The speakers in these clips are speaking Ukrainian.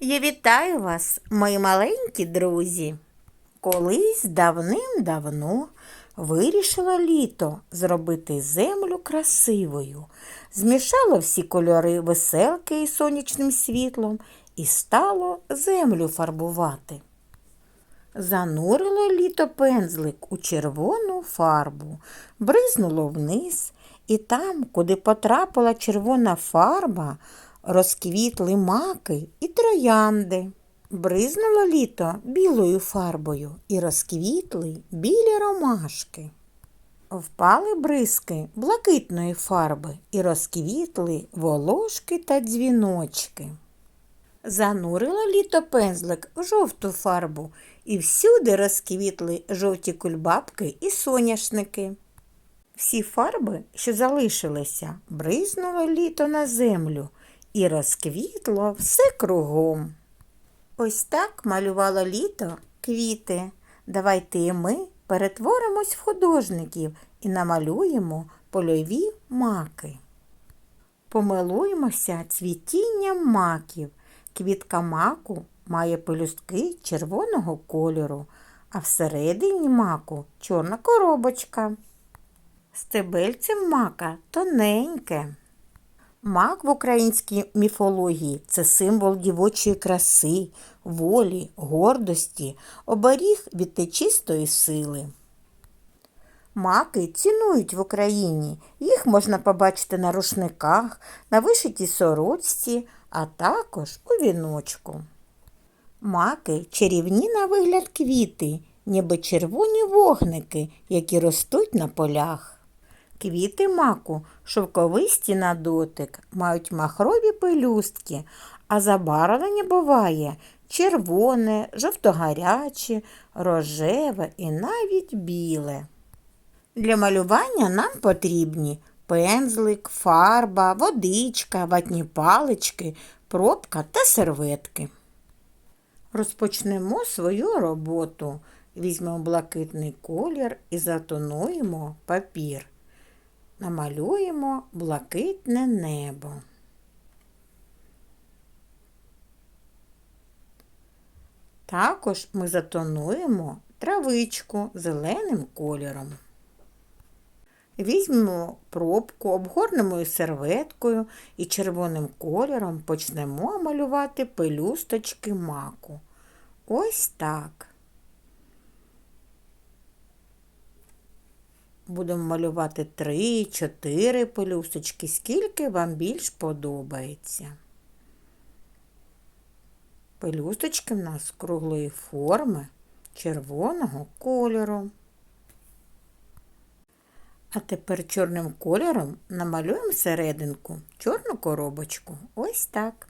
Я вітаю вас, мої маленькі друзі. Колись давним-давно вирішило літо зробити землю красивою, змішало всі кольори веселки із сонячним світлом і стало землю фарбувати. Занурило літо пензлик у червону фарбу, бризнуло вниз, і там, куди потрапила червона фарба, розквітли маки і троянди. Бризнуло літо білою фарбою і розквітли білі ромашки. Впали бризки блакитної фарби і розквітли волошки та дзвіночки. Занурило літо пензлик в жовту фарбу, і всюди розквітли жовті кульбабки і соняшники. Всі фарби, що залишилися, бризнуло літо на землю і розквітло все кругом. Ось так малювало літо квіти. Давайте і ми перетворимось в художників і намалюємо польові маки. Помилуємося цвітінням маків. Квітка маку має пелюстки червоного кольору, а всередині маку чорна коробочка. Стебельцем мака тоненьке. Мак в українській міфології це символ дівочої краси, волі, гордості, оберіг від нечистої сили. Маки цінують в Україні. Їх можна побачити на рушниках, на вишитій сорочці, а також у віночку. Маки чарівні на вигляд квіти, ніби червоні вогники, які ростуть на полях. Квіти маку шовковисті на дотик, мають махрові пелюстки, а забарвлення буває червоне, жовтогаряче, рожеве і навіть біле. Для малювання нам потрібні пензлик, фарба, водичка, ватні палички, пробка та серветки. Розпочнемо свою роботу. Візьмемо блакитний колір і затонуємо папір. Намалюємо блакитне небо. Також ми затонуємо травичку зеленим кольором. Візьмемо пробку, обгорнемо її серветкою і червоним кольором почнемо малювати пелюсточки маку. Ось так. Будемо малювати 3-4 пелюсточки, скільки вам більш подобається. Пелюсточки в нас круглої форми червоного кольору. А тепер чорним кольором намалюємо серединку чорну коробочку. Ось так.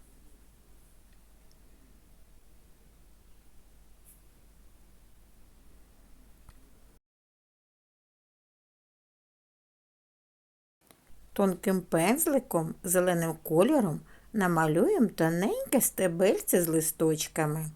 Тонким пензликом зеленим кольором намалюємо тоненьке стебельце з листочками.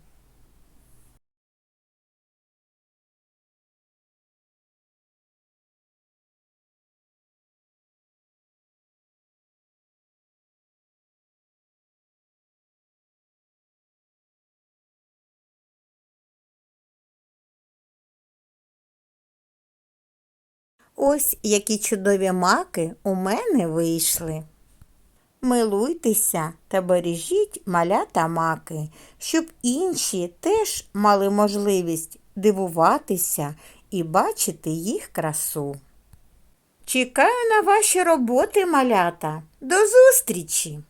Ось які чудові маки у мене вийшли. Милуйтеся та бережіть малята маки, щоб інші теж мали можливість дивуватися і бачити їх красу. Чекаю на ваші роботи, малята. До зустрічі!